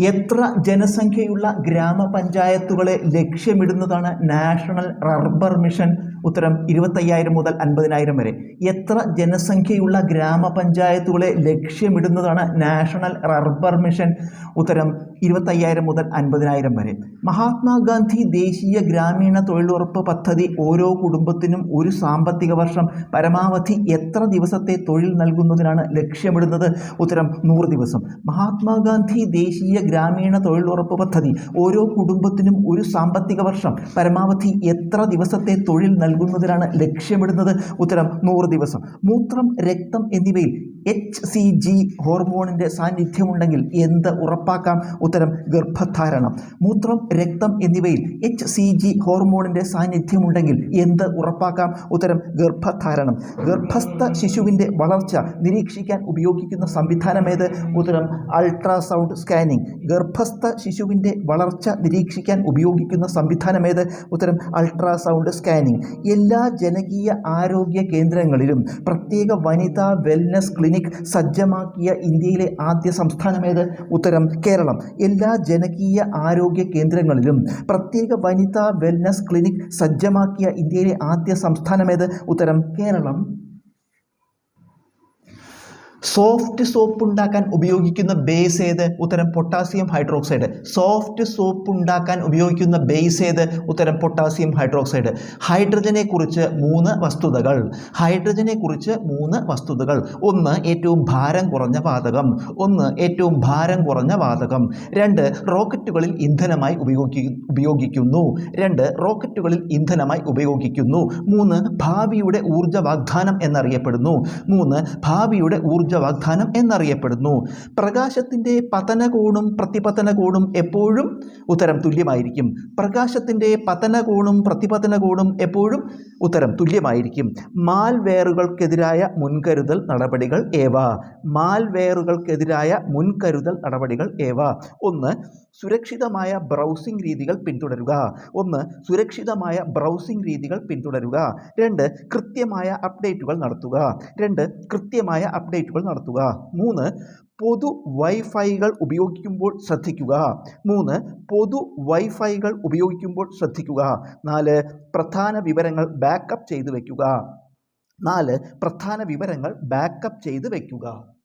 എത്ര ജനസംഖ്യയുള്ള ഗ്രാമപഞ്ചായത്തുകളെ ലക്ഷ്യമിടുന്നതാണ് നാഷണൽ റബ്ബർ മിഷൻ? ഉത്തരം ഇരുപത്തയ്യായിരം മുതൽ അൻപതിനായിരം വരെ. എത്ര ജനസംഖ്യയുള്ള ഗ്രാമപഞ്ചായത്തുകളെ ലക്ഷ്യമിടുന്നതാണ് നാഷണൽ റബ്ബർ മിഷൻ? ഉത്തരം ഇരുപത്തയ്യായിരം മുതൽ അൻപതിനായിരം വരെ. മഹാത്മാഗാന്ധി ദേശീയ ഗ്രാമീണ തൊഴിലുറപ്പ് പദ്ധതി ഓരോ കുടുംബത്തിനും ഒരു സാമ്പത്തിക വർഷം. പരമാവധി എത്ര ദിവസത്തെ തൊഴിൽ നൽകുന്നതിനാണ് ലക്ഷ്യമിടുന്നത്? ഉത്തരം നൂറ് ദിവസം. മഹാത്മാഗാന്ധി ദേശീയ ഗ്രാമീണ തൊഴിലുറപ്പ് പദ്ധതി ഓരോ കുടുംബത്തിനും ഒരു സാമ്പത്തിക വർഷം. പരമാവധി എത്ര ദിവസത്തെ തൊഴിൽ നൽകുന്നതിനാണ് ലക്ഷ്യമിടുന്നത്. ഉത്തരം നൂറ് ദിവസം. മൂത്രം രക്തം എന്നിവയിൽ എച്ച് സി ജി ഹോർമോണിന്റെ സാന്നിധ്യമുണ്ടെങ്കിൽ എന്ത് ഉറപ്പാക്കാം? ഉത്തരം ഗർഭധാരണം. മൂത്രം രക്തം എന്നിവയിൽ എച്ച് സി ജി ഹോർമോണിന്റെ സാന്നിധ്യമുണ്ടെങ്കിൽ എന്ത് ഉറപ്പാക്കാം? ഉത്തരം ഗർഭധാരണം. ഗർഭസ്ഥ ശിശുവിന്റെ വളർച്ച നിരീക്ഷിക്കാൻ ഉപയോഗിക്കുന്ന സംവിധാനം ഏത്? ഉത്തരം അൾട്രാസൗണ്ട് സ്കാനിംഗ്. ഗർഭസ്ഥ ശിശുവിന്റെ വളർച്ച നിരീക്ഷിക്കാൻ ഉപയോഗിക്കുന്ന സംവിധാനം ഏത്? ഉത്തരം അൾട്രാസൗണ്ട് സ്കാനിംഗ്. എല്ലാ ജനകീയ ആരോഗ്യ കേന്ദ്രങ്ങളിലും പ്രത്യേക വനിതാ വെൽനസ് ക്ലിനിക് സജ്ജമാക്കിയ ഇന്ത്യയിലെ ആദ്യ സംസ്ഥാനമേത് ഉത്തരം കേരളം. എല്ലാ ജനകീയ ആരോഗ്യ കേന്ദ്രങ്ങളിലും പ്രത്യേക വനിതാ വെൽനസ് ക്ലിനിക് സജ്ജമാക്കിയ ഇന്ത്യയിലെ ആദ്യ സംസ്ഥാനമേത് ഉത്തരം കേരളം. സോഫ്റ്റ് സോപ്പ് ഉണ്ടാക്കാൻ ഉപയോഗിക്കുന്ന ബേസ് ഏത്? ഉത്തരം പൊട്ടാസ്യം ഹൈഡ്രോക്സൈഡ് സോഫ്റ്റ് സോപ്പ് ഉണ്ടാക്കാൻ ഉപയോഗിക്കുന്ന ബേസ് ഏത്? ഉത്തരം പൊട്ടാസ്യം ഹൈഡ്രോക്സൈഡ് ഹൈഡ്രജനെ കുറിച്ച് മൂന്ന് വസ്തുതകൾ. ഹൈഡ്രജനെ കുറിച്ച് മൂന്ന് വസ്തുതകൾ. ഒന്ന് ഏറ്റവും ഭാരം കുറഞ്ഞ വാതകം. ഒന്ന് ഏറ്റവും ഭാരം കുറഞ്ഞ വാതകം. രണ്ട് റോക്കറ്റുകളിൽ ഇന്ധനമായി ഉപയോഗി ഉപയോഗിക്കുന്നു. രണ്ട് റോക്കറ്റുകളിൽ ഇന്ധനമായി ഉപയോഗിക്കുന്നു. മൂന്ന് ഭാവിയുടെ ഊർജ വാഗ്ദാനം എന്നറിയപ്പെടുന്നു. മൂന്ന് ഭാവിയുടെ ഊർജ വാഗ്ദാനം എന്നറിയപ്പെടുന്നു. പ്രകാശത്തിന്റെ പതനകോണും പ്രതിപതനകോണും എപ്പോഴും ഉത്തരം തുല്യമായിരിക്കും. പ്രകാശത്തിന്റെ പതനകോണും പ്രതിപതനകോണും എപ്പോഴും ഉത്തരം തുല്യമായിരിക്കും. മാൽവെയറുകൾക്കെതിരായ മുൻകരുതൽ നടപടികൾ ഏവ? മാൽവെയറുകൾക്കെതിരായ മുൻകരുതൽ നടപടികൾ ഏവ? ഒന്ന് സുരക്ഷിതമായ ബ്രൗസിംഗ് രീതികൾ പിന്തുടരുക. ഒന്ന് സുരക്ഷിതമായ ബ്രൗസിംഗ് രീതികൾ പിന്തുടരുക. രണ്ട് കൃത്യമായ അപ്ഡേറ്റുകൾ നടത്തുക. രണ്ട് കൃത്യമായ അപ്ഡേറ്റുകൾ നടത്തുക. മൂന്ന് പൊതു വൈഫൈകൾ ഉപയോഗിക്കുമ്പോൾ ശ്രദ്ധിക്കുക. മൂന്ന് പൊതു വൈഫൈകൾ ഉപയോഗിക്കുമ്പോൾ ശ്രദ്ധിക്കുക. നാല് പ്രധാന വിവരങ്ങൾ ബാക്കപ്പ് ചെയ്തു വയ്ക്കുക നാല് പ്രധാന വിവരങ്ങൾ ബാക്കപ്പ് ചെയ്ത് വയ്ക്കുക